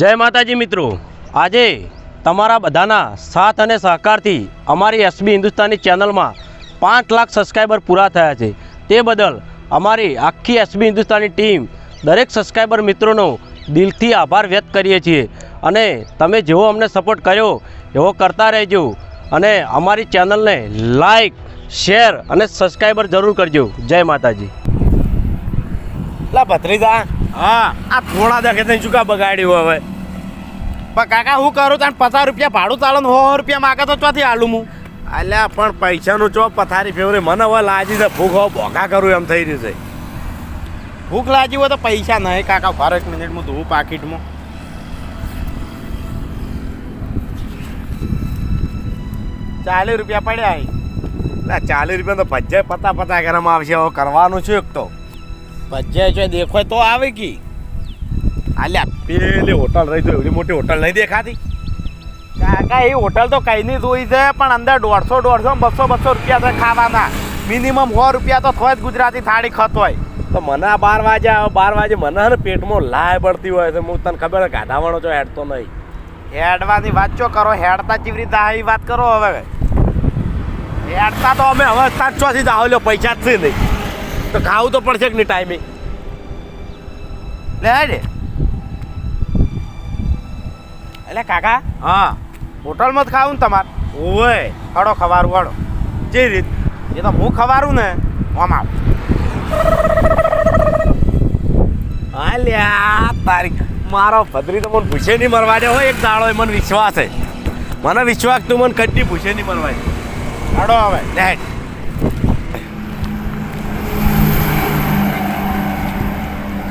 જય માતાજી મિત્રો. આજે તમારા બધાના સાથ અને સહકારથી અમારી એસબી હિન્દુસ્તાની ચેનલમાં પાંચ લાખ સબસ્ક્રાઈબર પૂરા થયા છે. તે બદલ અમારી આખી એસબી હિન્દુસ્તાની ટીમ દરેક સબસ્ક્રાઈબર મિત્રોનો દિલથી આભાર વ્યક્ત કરીએ છીએ. અને તમે જેવો અમને સપોર્ટ કર્યો, એવો કરતા રહેજો. અને અમારી ચેનલને લાઈક શેર અને સબસ્ક્રાઈબર જરૂર કરજો. જય માતાજી. ભત્રીજા હા આ થોડા દખે તને ચૂકા બગાડ્યું હવે? પણ કાકા હું કરું તને પચાસ રૂપિયા ભાડું ચાલો ને સો રૂપિયા માગે તો ચોથી આલું હું? અલ્યા પણ પૈસાનું ચો પથારી ફેવરે. મને હવે લાજી છે ભૂખ હવે ભોગા કરું એમ થઈ રહ્યું છે. ભૂખ લાજી હોય તો પૈસા નહીં કાકા ફાર એક મિનિટ હું ધોવું પાકીટમાં. ચાલીસ રૂપિયા પડ્યા ચાલીસ રૂપિયા તો ભજ્જે પતા પતા કરવામાં આવશે હવે કરવાનું છે એક તો? ભજીયા છે દેખાય તો આવે કી. અલ્યા પેલી હોટલ રહી તો એવડી મોટી હોટલ નહીં દેખાતી. કાકા, એ હોટલ તો કઈ નહીં જોઈ છે, પણ અંદર દોઢસો દોઢસો, બસો બસો રૂપિયા તો ખાવાના. મિનિમમ સો રૂપિયા તો થોય જ ગુજરાતી થાળી ખત હોય. તો મને બાર વાગે આવે, બાર વાગે મને ને પેટમાં લાય પડતી હોય છે. હું તને ખબર ગાધાવાળો છો હેડતો નહીં. હેડવાની વાત ચો કરો? હેડતા ચીવરી રીતે એ વાત કરો હવે? હેડતા તો અમે હવે ચોથી જ લ્યો, પૈસા જ છે નહીં. તો ખાવું તો પડશે કે નહીં ટાઈમે લે હેડે એટલે કાકા હા. હોટલમાં જ ખાવું ને તમારે. ઓવે. હડો ખવારું હડો જે રીત? એ તો હું ખવારું ને આમ આવ. અલ્યા તારી મારો ભદ્રી તો મને ભૂસે નહીં મરવા દે હોય એક દાડો એ મને વિશ્વાસ છે. મને વિશ્વાસ તું મને કદી ભૂસે નહીં મરવા દે. હડો હવે. લે.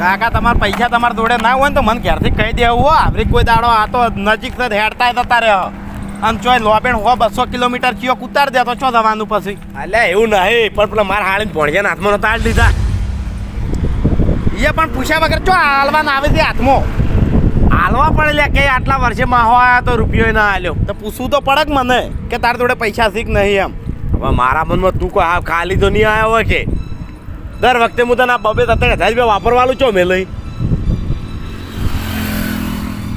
કાકા તમારા પૈસા તમારા જોડે ના હોય ને તો મને ઘેરથી કહી દેવું હો. આવરી કોઈ દાડો આ તો નજીક જ હેડતા જતા રહ્યો આમ ચોય લોબેણ હો બસો કિલોમીટર ચિયો ઉતાર દે તો ચો જવાનું પછી? અલ્યા એવું નહીં પણ પેલા મારા હાળીને ભણ્યા હાથમાં નતા આલી દીધા. એ પણ પૂછ્યા વગર ચો હાલવાના આવે છે હાથમાં? હાલવા પડે લે કે આટલા વર્ષે માહો આવ્યા તો રૂપિયો ના હાલ્યો તો પૂછવું તો પડે મને કે તારા જોડે પૈસા શીખ નહીં એમ. હવે મારા મનમાં તું કોઈ ખાલી તો નહીં આવ્યો હોય કે? દર વખતે હું તને આ બબે તત્તર હજાર રૂપિયા વાપરવાનું છો મેં લઈ.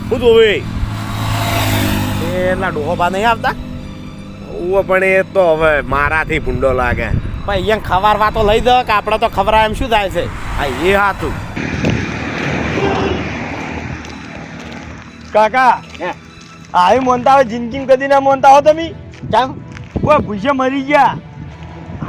શું જોવે? એટલા ડોહોભા નહીં આવતા? ઓ પણ એ તો હવે મારાથી ભૂંડો લાગે. પણ અહીંયા ખવાર વાતો લઈ દો કે આપણે તો ખબર એમ શું થાય છે? હા એ હાથું કાકા આવી મોનતા હોય જિંદગી કદી ના મોનતા હો તમે? કેમ? કોઈ ભૂસે મરી ગયા.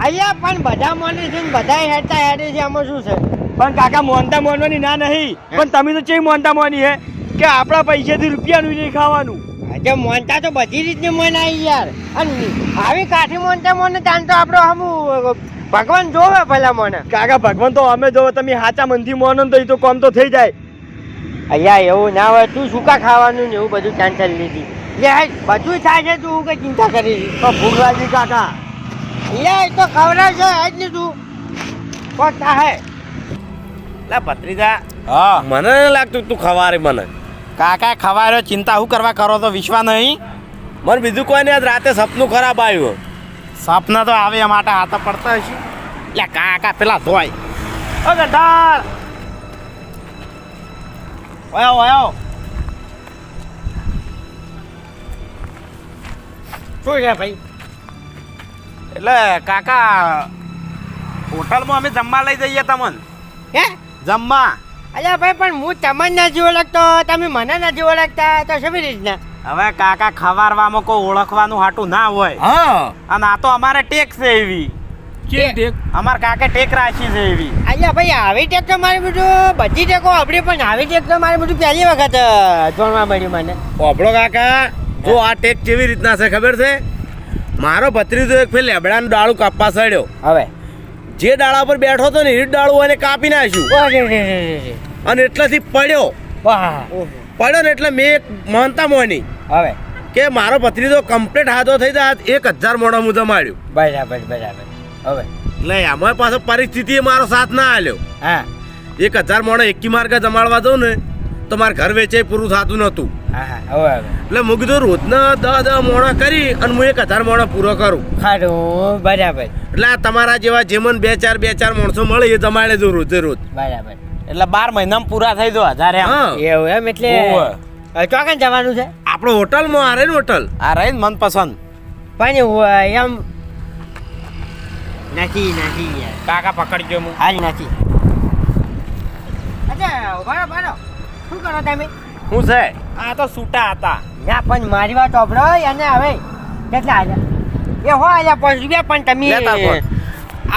અહીંયા પણ બધા મોને છે ને બધા હેડતા હેડે છે આમાં શું છે? પણ કાકા મોનતા મોનવાની ના નહીં. પણ તમે તો ચેવી મોનતા મોની હે? કે આપણા પૈસાથી રૂપિયાનું નહીં ખાવાનું. આજે મોનતા તો બધી રીતની મોન આવી યાર. અને આવી કાઠી મોનતા મોને તાન તો આપણો હમ ભગવાન જોવે પેલા મોને. કાકા ભગવાન તો અમે જોવે તમે હાચા મનથી મોનો તો એ તો કોમ તો થઈ જાય. અહીંયા એવું ના હોય તું સુકા ખાવાનું ને એવું બધું ટેન્શન લીધી. લે બધું થાય છે તું કઈ ચિંતા કરી પણ તો ભૂખ લાગી કાકા. અહીંયા એ તો ખવડાવશે હેડ ને તું. કોક હે લે ભત્રીજા હા. મને ન લાગતું તું ખવારે મને. કાકા ખવાર્યો ચિંતા શું કરવા કરો તો વિશ્વા નહીં. મને બીજું કોઈ નહીં આજ રાતે સપનું ખરાબ આવ્યું. સપના તો આવે એ માટે હાથ પડતા હશે. લે કાકા પેલા ધોય ઓ ગઢાળ ઓયો ઓયો. શું છે ભાઈ? એટલે કાકા હોટલમાં અમે જમવા લઈ જઈએ તમને. હે? જમવા. અલ્યા ભાઈ પણ હું તમને નથી ઓળખતો તમે મને નથી ઓળખતા તો કેવી રીતના? હવે કાકા ખવારવામાં કોઈ ઓળખવાનું હાટું ના હોય. હા. અને આ તો અમારે ટેક છે એવી. અમારે કાકે ટેક રાખી છે એવી. અલ્યા ભાઈ આવી ટેક તો મારી બધું બધી ટેકો આપણી પણ આવી ટેક તો મારી બધું પહેલી વખત જોવા મળ્યું મને. ઓપડો કાકા જો આ ટેક કેવી રીતના છે ખબર છે? મારો ભત્રીજો એક ફેર લેબડાનું ડાળું કાપવા સડ્યો. હવે? જે ડાળા પર બેઠો હતો ને એ ડાળું એને કાપી નાખ્યું. અને એટલેથી પડ્યો. પડ્યો ને એટલે મેં એક માનતા મોની હવે? કે મારો ભત્રીજો કમ્પ્લીટ હાથો થઈ જાય એક હજાર મોડા મું માર્યું બરાબર બરાબર. હવે? એટલે એમાં પાછો પરિસ્થિતિએ મારો સાથ ના આલ્યો. હા. એક હજાર મોડા એકી માર્ગે જમાડવા દઉં ને તો મારે ઘર વેચે પૂરું થતું નહોતું. હા હા એટલે મૂકી કીધું રોજના દસ દસ મોણા કરી અને હું એક હજાર મોણા પૂરો કરું. ખાડું બરાબર. એટલે આ તમારા જેવા જેમન બે ચાર બે ચાર માણસો મળે એ જમાડે જો રોજે રોજ. બરાબર. એટલે બાર મહિનામાં પૂરા થઈ જો હજાર હા. એવું એમ એટલે ચો ચોકન જવાનું છે? આપણો હોટલમાં આરે ને હોટલ. આ રહી ને મનપસંદ. પણ એમ. નથી નથી કાકા પકડજો હું હાલ નથી. અચ્છા બરો બરો શું કરો તમે? હું છે? આ તો સૂટા હતા. ના પણ મારી વાત સાંભળો અને હવે કેટલા આલ્યા? એ હો આલ્યા પાંચ રૂપિયા પણ તમે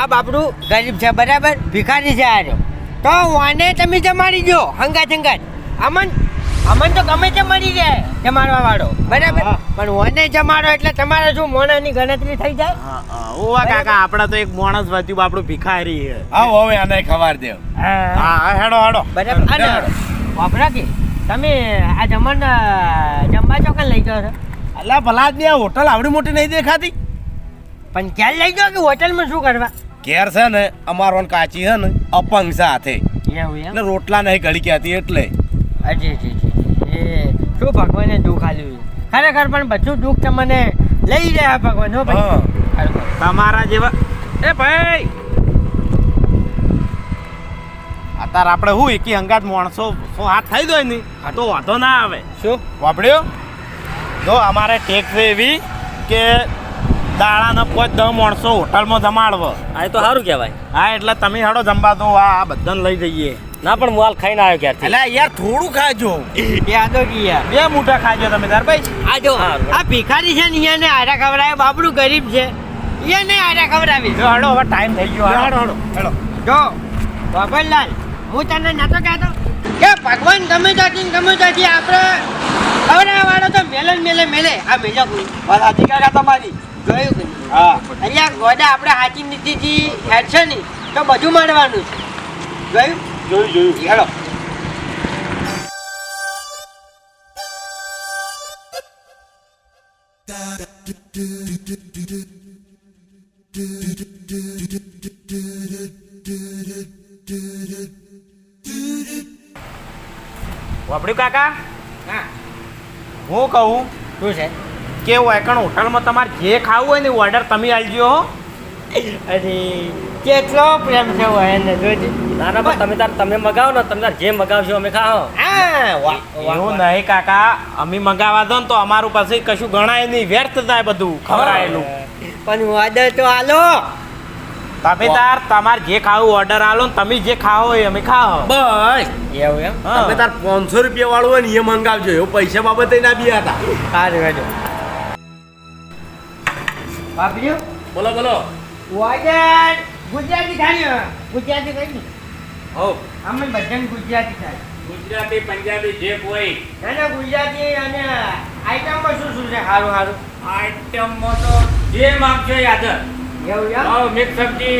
આ બાપડું ગરીબ છે બરાબર? ભિખારી છે આર્યો તો વાને તમે જમાડી દો હંગાત હંગાત. અમન અમન તો ગમે તે મળી જાય જમાડવા વાળો. બરાબર? પણ ઓને જમાડો એટલે તમારે શું મોણાની ગણતરી થઈ જાય? ઓવા કાકા આપડા તો એક મોણસ વધ્યું આપણું ભિખારી છે. આવો હવે આને ખબર દેવ. હા. હા હેડો હેડો. બરાબર? વાપરા કે? તમે આ જમણ જમવા ચોકન લઈ જાઓ છો? એટલે ભલા જ આ હોટલ આવડી મોટી નહીં દેખાતી. પણ ક્યાં લઈ જાઓ કે હોટલમાં શું કરવા? ઘેર છે ને અમારો કાચી છે ને અપંગ સાથે. એટલે રોટલા નહીં ગળી ક્યાંથી એટલે. અજી જી જી એ શું ભગવાને દુઃખ આલ્યું ખરેખર પણ બધું દુઃખ તમને લઈ જાય આ ભગવાન હો ભાઈ. તમારા જેવા એ ભાઈ! અત્યારે આપણે હું એકી હંગાત માણસો શું હાથ થઈ દો નહીં? તો વાંધો ના આવે. શું? વાપડ્યો જો અમારે ટેક્સ એવી કે દાડાના પોચ દસ માણસો હોટલમાં જમાડવો. આ તો સારું કહેવાય. હા એટલે તમે હાડો જમવા દો આ આ બધાને લઈ જઈએ. ના પણ હું હાલ ખાઈને આવ્યો ક્યારથી? એટલે યાર થોડું ખાજો. એ આદો કી યાર. બે મોટા ખાજો તમે તાર ભાઈ આ જો. આ ભિખારી છે ને એને આડા ખવડાવે બાપડું ગરીબ છે. એને આડા ખવડાવી જો હેડો હવે ટાઈમ થઈ ગયો હાડો. હાડો હાડો. જો બાબરલાલ હું તને નતો કહેતો. કે ભગવાન ગમે ત્યાંથી ગમે ત્યાંથી આપણે ખવડાવવા વાળો તો મેલે મેલે મેલે. આ મેલે કોઈ. અધિકાર તમારી. જોયું કે હા. અહીંયા ગોડા આપણે હાચી નીતિથી હેડશે ને તો બધું મળવાનું છે. જોયું જોયું. જોયું હેડો વાપડ્યું કાકા? હા. હું કહું શું છે? કે વાયકણ હોટલમાં તમારે જે ખાવું હોય ને ઓર્ડર તમે આલજો હો. અરે કેટલો પ્રેમ છે હોય એને જોજે ના ના તમે તાર તમે મગાવો ને તમે તાર જે મગાવશો અમે ખાઓ. એવું નહીં કાકા. અમે મંગાવા દો ને તો અમારું પાસે કશું ગણાય નહીં. વ્યર્થ થાય બધું ખવડાયેલું. પણ વાદળ તો હાલો તમે તાર તમારે જે ખાવું ઓર્ડર આલો ને તમે જે ખાઓ એ અમે ખાઓ. બસ. એવું એમ? તમે તાર પાંચસો રૂપિયા વાળું હોય ને એ મંગાવજો. એવું પૈસા બાબતે ના બી હતા. સારું બાપરીઓ બોલો બોલો. ગુજરાતી ખાણી ગુજરાતી કઈ હો અમે બધાને ગુજરાતી થાય ગુજરાતી પંજાબી જે કોઈ. ના ગુજરાતી અને આઈટમમાં શું શું છે? સારું સારું આઈટમમાં તો જે માપ છે હાજર. એવું હા મિક્સ સબ્જી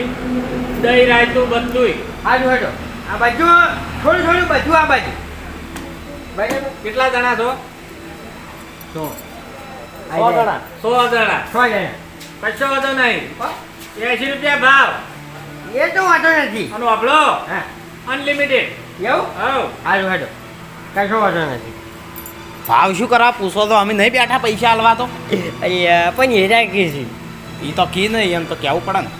દહીં રાયતું બધુંય. સારું હેડો આ બાજુ થોડું થોડું બધું આ બાજુ. કેટલા જણા છો? સો. સો જણા. સો જણા. સો જણા કશો વાંધો નહીં. એસી રૂપિયા ભાવ. એ તો વાંધો નથી. અને વાપરો હા. અનલિમિટેડ એવું? હવ. સારું હેડો કશો વાંધો નથી. ભાવ શું કરવા? પૂછો તો અમે નહીં બેઠા પૈસા આલવા તો. અહીંયા પણ હેરા કે છે. એ તો કી નહીં એમ તો કેવું પડે ને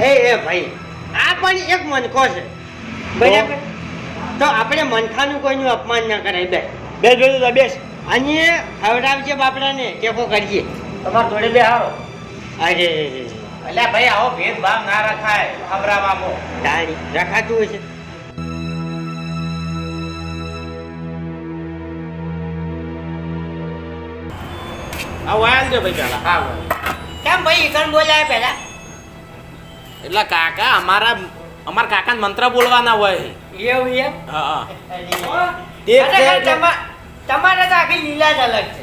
એ એ ભાઈ આ પણ એક મનખો છે બરાબર તો આપણે મનખાનું કોઈનું અપમાન ના કરાય બે બે બેસ બેસ અને ખવડાવજે બાપડાને ટેકો કરીએ તમારે જોડે બે હારો અરે એટલે ભાઈ આવો ભેદભાવ ના રખાય ખબરામાં તાણી રખાતું હોય છે. આવો આલજો ભાઈ પેલા. હા કેમ ભાઈ ઈકણ બોલાય પહેલા એટલે કાકા અમારા અમારા કાકા મંત્ર બોલવાના હોય. એવું એમ? હા. હા. તમારે તો આખી લીલા જ અલગ છે.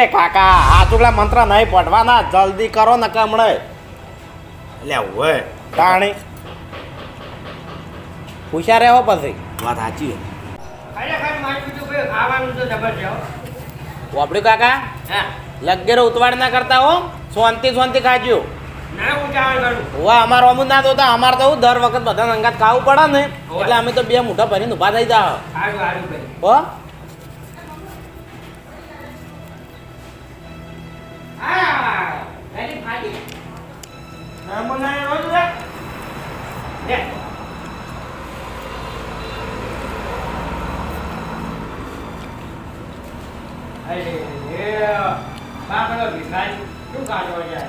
એ કાકા આ ચુકલા મંત્ર નહીં પડવાના જલ્દી કરો ને કમળે. હમણે લે હોય તાણી. હોશિયાર રહેવો પછી. વાત સાચી તો વાપડ્યું કાકા? લગેરો ઉતવાડ ના કરતા હો શાંતિ શાંતિ ખાજો. ના હું ચાવલ કરું હોવા અમારો અમુક ના જોતા અમારે તો દર વખત બધા અંગાત ખાવું પડે ને. એટલે અમે તો બે મોટા ભરીને ઊભા થઈ જાવ હો? હા રોજ રે લે અરે બાપડો ભિખારી શું કાઢો યાર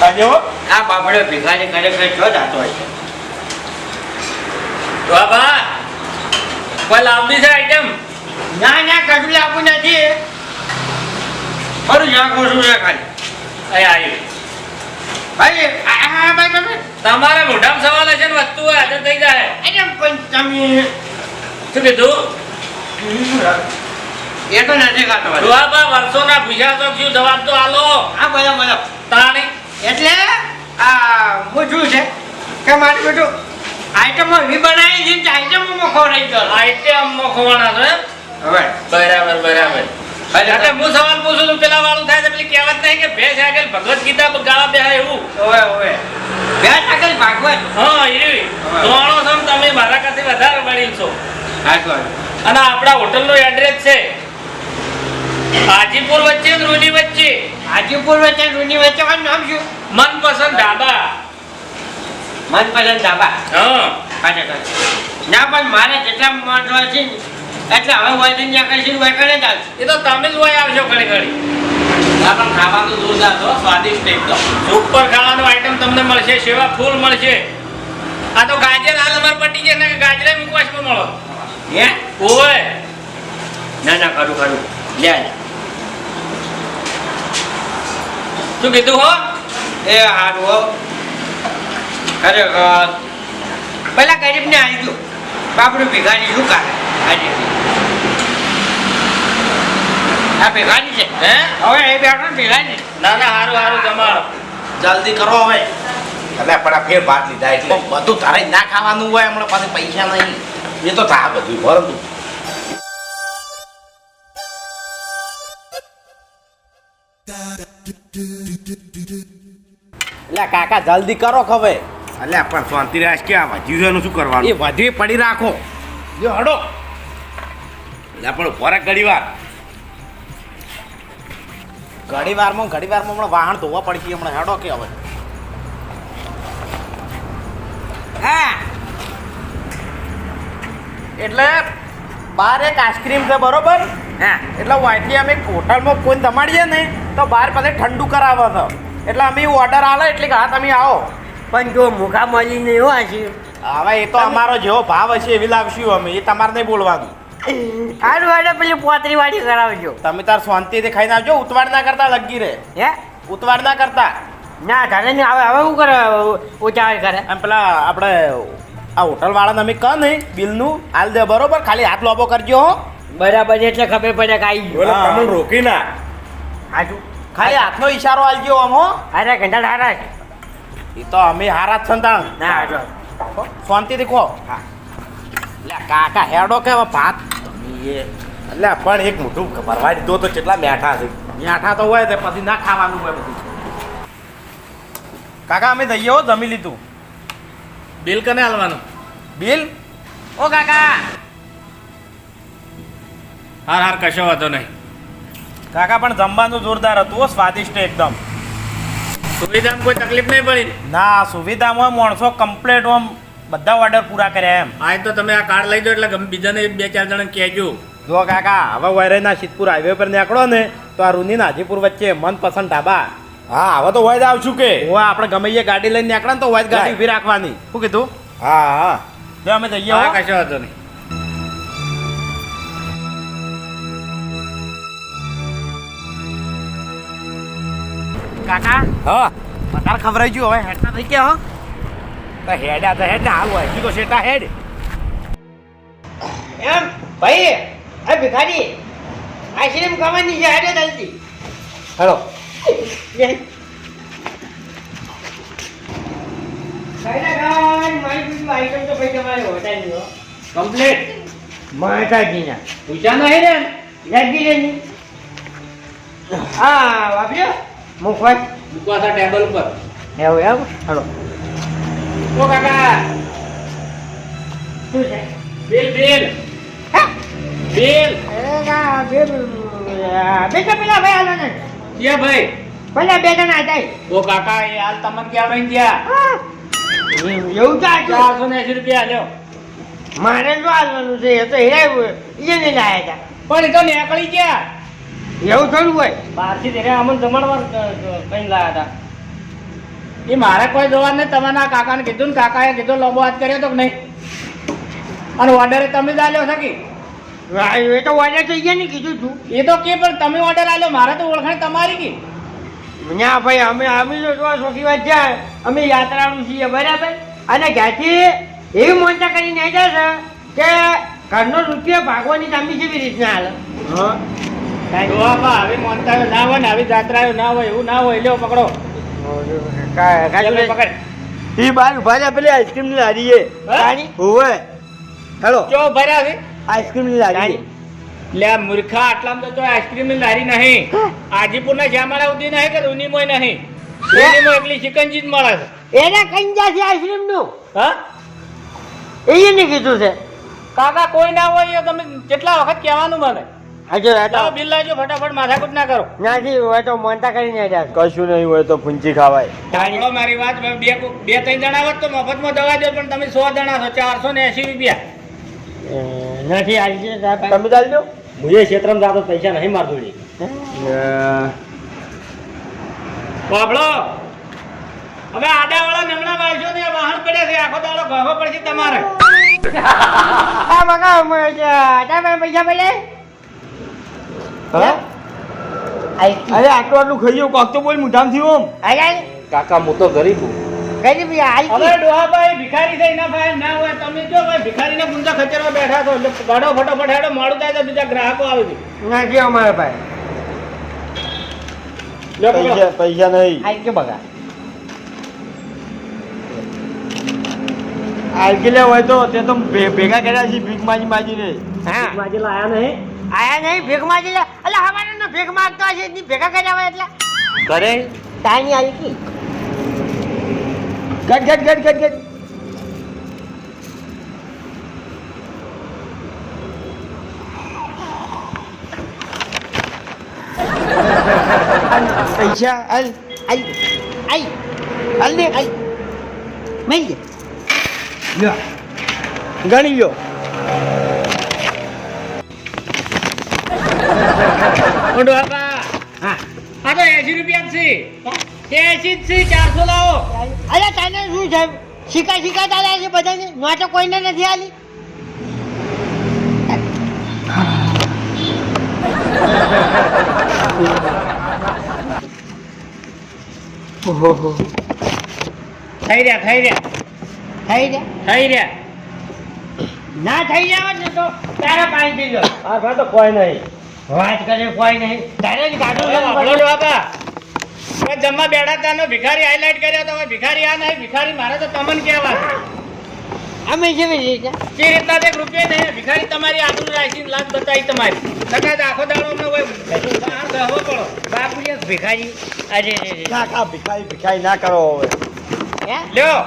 કાજો આ બાપડો ભિખારી ખરેખર છો જાતો હોય બાબા કોઈ લાવતી છે આઈટમ ના ના કશું આપું નથી. ખરું જાગો છું છે ખાલી. અહીં આવ્યું. ભાઈ આ ભાઈ તમારા મોઢામાં સવાલ હશે ને વસ્તુ હાજર થઈ જાય. અરે પણ તમે શું કીધું? એ તો નથી ખાતો. દુઆબા વર્ષોના પૂછ્યા તો શું? જવાબ તો આલો. હા બોલો બોલો. તાણી. એટલે આ હું શું છે. કે મારું આઈટમો એવી બનાવી છે કે આઈટમોમાં ખોરાઈ ગયો. આઈટમ છે બરાબર બરાબર. એટલે હું સવાલ પૂછું છું પેલા વાળું થાય છે પેલી કહેવત નહીં કે ભેંસ આગળ ભગવત ગીતા ગાળા બેહાય એવું? ઓવે ઓવે બે આગળ ભાગવત? હા એવી જાણો છો તમે મારા કરતી વધારે વડીલ છો. અને આપણા હોટલનો એડ્રેસ છે. હાજીપુર વચ્ચે રૂની વચ્ચે. હાજીપુર વચ્ચે રૂની વચ્ચે મારું નામ શું? મનપસંદ ધાબા. મનપસંદ ધાબા? હા. ના પણ મારે જેટલા માણસો છે એટલે હવે હોય તો ત્યાં કહીશું હોય કરે જ એ તો તમે જ હોય આવશો ઘડી ઘડી. આ પણ ખાવાનું જોરદાર છો સ્વાદિષ્ટ એકદમ. સુપર ખાવાનું આઈટમ તમને મળશે સેવા ફૂલ મળશે. આ તો ગાજર હાલ અમાર પટી છે ને ગાજરે મુકવાશમાં મળો. હે? ઓય ના ના ખરું ખરું. લે. શું કીધું હો? એ હારું હો. ખરેખર. પેલા ગરીબને આવી ગયું બાપડું ભિખારી શું કરે આજે. આ ભિખારી છે હે? હવે એ બેઠો ભિખારી ના ના હારું હારું જમાડો જલ્દી કરો હવે. એટલે પણ આ ફેર ભાત લીધા એટલે. બધું તારે ના ખાવાનું હોય હમણાં પાસે પૈસા નહીં. એ તો થા બધું પરંતુ. એટલે કાકા જલ્દી કરો ખવે. એટલે પણ શાંતિ રાખ કે આ વધ્યું છે એનું શું કરવાનું? એ વધવી પડી રાખો. જો હડો. એટલે પણ ખોરાક ઘડી વાર ઘડી વારમાં ઘડી વારમાં હમણાં વાહન ધોવા પડશે હમણાં. હેડો કે હવે. હા. એટલે બહાર એક આઈસ્ક્રીમ છે બરોબર? હા. એટલે વાંચી અમે હોટલમાં કોઈ દમાડીએ ને તો બહાર પાસે ઠંડુ કરાવે છે. એટલે અમે ઓર્ડર આલે એટલે હા તમે આવો. પણ જો મુખા મળીને એવો હશે હવે એ તો અમારો જેવો ભાવ હશે એવી લાવશું અમે એ તમારે નહીં બોલવાનું. હાલ હાડે પેલી પોતરી વાળી કરાવજો. તમે તાર શાંતિથી ખાઈને આવજો ઉતવાડ ના કરતા લગી રે હે? ઉતવાડ ના કરતા. ના તારે ને હવે હવે શું કરે ઉચાવળ કરે? એમ પેલા આપણે આ હોટલ વાળાને અમે કહે નહીં બિલનું હાલ દે બરોબર ખાલી હાથ લોબો કરજો હો. બરાબર એટલે ખબર પડે કે આવી ગયો. તમે રોકી ના. હાજુ. ખાલી હાથનો ઈશારો આલજો આમ હો. અરે ઘંટા હારા. એ તો અમે હારા જ સંતાણ ના. શાંતિથી કહો. હા. લે કાકા હેડો કે ભાત? એ એટલે પણ એક મોટું ભરવા દીધો તો કેટલા મેઠા છે. મેઠા તો હોય તે પછી ના ખાવાનું હોય બધું. કાકા અમે જઈએ હો જમી લીધું. બિલ કને હાલવાનું બિલ? ઓ કાકા! હાર હાર કશો વાંધો નહીં. કાકા પણ જમવાનું જોરદાર હતું સ્વાદિષ્ટ એકદમ. સુવિધામાં કોઈ તકલીફ નહીં પડી? ના સુવિધામાં માણસો કમ્પ્લેટ આમ બધા ઓર્ડર પૂરા કર્યા એમ. આ તો તમે આ કાર્ડ લઈ જાઓ એટલે ગમે બીજાને બે ચાર જણા કહેજો. જો કાકા હવે વૈરાના સિદ્ધપુર હાઈવે પર નીકળો ને તો આ રૂની નાજીપુર વચ્ચે મનપસંદ ઢાબા હા હવે તો હોય આવશું કે. હું આપણે ગમે એ ગાડી લઈને નીકળે ને તો જ ગાડી ઊભી રાખવાની. શું કીધું? હા હા. જો અમે જઈએ હો. કશો વાંધો નહીં. કાકા? હા. વધારે ખવડાવી ગયું હવે. હેઠા થઈ ગયા હો. તો હેડા તો હેડ ને હાલ હોય. તો શેટા હેડ. એમ? ભાઈ આ ભિખારી આઈસ્ક્રીમ ખાવાની છે હેડે જલ્દી. હેલો. કમ્પ્લીટ માતાજીના પૂછા નહીં ને? લાગી રે હા વાપર્યો? મુખવાસ. મૂકવા ટેબલ ઉપર. એવું એમ? હલો. ઓ કાકા! શું છે? Bill bill. હા? બિલ. અરે બે બેટા પેલા ભાઈ હાલો ને ક્યાં ભાઈ? પેલા બે જણા જાય ઓ કાકા એ હાલ તમને ક્યાં ભાઈ ગયા? એવું ચાલતું ચારસો ને એસી રૂપિયા લ્યો. મારે શું હાલવાનું છે એ તો હેરાય નહીં લાયા પણ એ તો નીકળી ગયા. હતા એવું થોડું હોય? બહારથી તેને અમને જમણવાર કઈ લાયા હતા. એ મારે કોઈ જોવા નહીં. તમારા કાકાને કીધું ને કાકાએ કીધું લોબો હાથ કર્યો તો કે નહીં? અને ઓર્ડર તમે જ આલ્યો છે કે? હા, એ તો ઓર્ડર થઈ ગયા ને કીધું છું એ તો કે પણ તમે ઓર્ડર આલ્યો. મારે તો ઓળખાણ તમારી કે? ના ભાઈ અમે અમે જો સોખી વાત છે. અમે યાત્રાનું છીએ બરાબર? અને જ્યાંથી એવી મોનતા કરીને આવ્યા છે કે ઘરનો રૂપિયા ભાગવાની તમે કેવી રીતના હાલ? બા આવી મોનતાયો ના હોય ને આવી જાત્રાયો ના હોય એવું ના હોય લ્યો પકડો. ઈ બાર ઊભા રહ્યા પેલી આઈસ્ક્રીમની લારી એ? હોવે હેલો. ચો ભર્યા છે? આઈસ્ક્રીમની લારી લે મૂર્ખા આટલામાં તો આઈસ્ક્રીમની લારી નહીં. આજીપુર ના શ્યામાળા સુધી નહીં કે રૂનીમોય નહીં? રૂનીમોય એકલી ચિકનજી જ મળે છે એને કઈ જશે આઈસ્ક્રીમનું હા એને કીધું છે. કાકા કોઈ ના હોય એ તમે કેટલા વખત કહેવાનું મને? હજુ લાવો બિલ લાવજો ફટાફટ માથાકૂટ ના કરો. નથી હોય તો મોનતા કરીને કશું નહીં હોય તો ફૂંચી ખાવાય. સાંભળો મારી વાત બે બે ત્રણ જણા હોત તો મફતમાં દવા દે પણ તમે સો જણા છો ચારસો ને એસી રૂપિયા. નથી આવી તમે ચાલી મુજે ક્ષેત્રમાં જાતો પૈસા નહીં મારતો બાબળો હવે આડાવાળા નમણા વાળશો ને વાહન પડ્યા છે આખો દાડો ઘાઘો પડશે તમારે. આ મગા તમે પૈસા પેલે હા? અરે આટલું આટલું ખાઈ ગયો કોક તો બોલ મુઠામથી ઓમ કાકા હું તો ગરીબ હું. ગરીબ હવે ડોહાભાઈ ભિખારી થઈ ના ભાઈ ના હોય તમે જો ભાઈ ભિખારીને ગુંજા ખચરવા બેઠા છો. એટલે ગાડો ફટોફટ હેડો મોડું થાય તો બીજા ગ્રાહકો આવે છે. નથી અમારે ભાઈ? પૈસા પૈસા નહીં. આઈ કે બગા. લે હોય તો તે તો ભેગા કર્યા છે ભીખ માજી માજી રે. હા. માજી લાયા નહીં. આયા નહીં ભેગમાં જઈએ એટલે હવારે નો ભેગ માંગતો હશે ની ભેગા કરી આવે એટલે. કરે તાની આવી કી? ગટ ગટ ગટ ગટ ગટ પૈસા અલ આઈ આઈ અલ ને આઈ મેલ દે ગણી લ્યો. ઓ ડોહાબા હા. આ તો એસી રૂપિયા જ છે એસી જ છે ચારસો લાવો. અરે તને શું છે? શીખા શીખા ચાલ્યા છે બધાને? નો કોઈને નથી આલી. થઈ રહ્યા થઈ રહ્યા. થઈ ગયા થઈ રહ્યા. ના થઈ જાય ને તો તારા પાણી થઈ ગયો આ તો કોઈ નહીં. વાત કરે કોઈ નહીં. તારે જ કાઢો બધું- જમવા બેઠા તાનો ભિખારી હાઈલાઈટ કર્યો તો ભિખારી આ નહીં ભિખારી મારે તો તમન કહેવા અમે જેવી રીતે? જે રીતના એક રૂપિયા નહીં ભિખારી તમારી આગળ રાખીને લાજ બતાવી તમારી. નકર તો આખો દાડો અમને હોય બહાર બેહવો પડો. બાપુએ ભિખારી. અરે કાકા ભિખારી ભિખારી ના કરો હવે. હે? લ્યો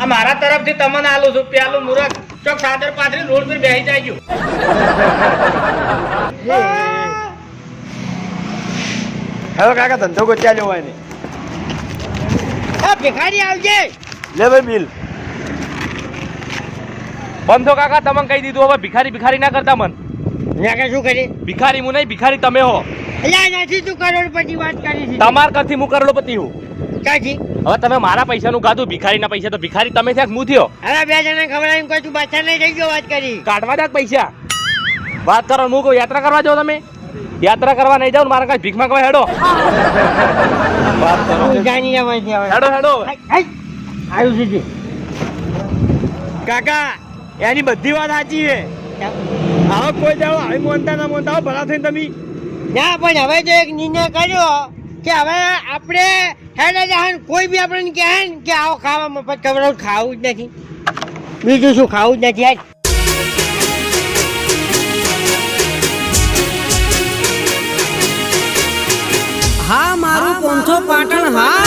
આ મારા તરફથી તમને આલું છું પ્યાલું મુરત. ચોક સાદર પાથરી રોડ પર બેસી જાય હેલો કાકા ધંધો ગોચ્યા લેવો ને આ ભિખારી આવજે. લે ભાઈ બિલ. બંધો કાકા તમને કહી દીધું હવે ભિખારી ભિખારી ના કરતા મન. ત્યાં કે શું કરી? ભિખારી હું નહીં ભિખારી તમે હો. અલ્યા નથી તું કરોડપતિ વાત કરી છે. તમાર કરથી હું કરોડપતિ હું. કાજી હવે તમે મારા પૈસાનું ગાધું ભિખારીના પૈસા તો ભિખારી તમે ત્યાં હું થયો? અરે બે જણા ખબર આવી કોઈ તું બાદશાહ નહીં થઈ ગયો વાત કરી. કાઢવા દે પૈસા. વાત કરો હું કહું યાત્રા કરવા જાઓ તમે? યાત્રા કરવા નહીં જાઉં મારા કાંઈ ભીખ માંગવા હેડો. હેડો હેડો. આવ્યું છે કાકા એની બધી વાત સાચી છે. આવો કોઈ જાવ આવી મોનતા ના મોનતા ભલા થઈને તમે. ના પણ હવે તો એક નિર્ણય કર્યો કે હવે આપણે હેડે જહાન કોઈ બી આપણને કહે ને કે આવો ખાવા મફત ખબર ખાવું જ નથી. બીજું શું ખાવું જ નથી યાર. મારું પંથો પાટણ હા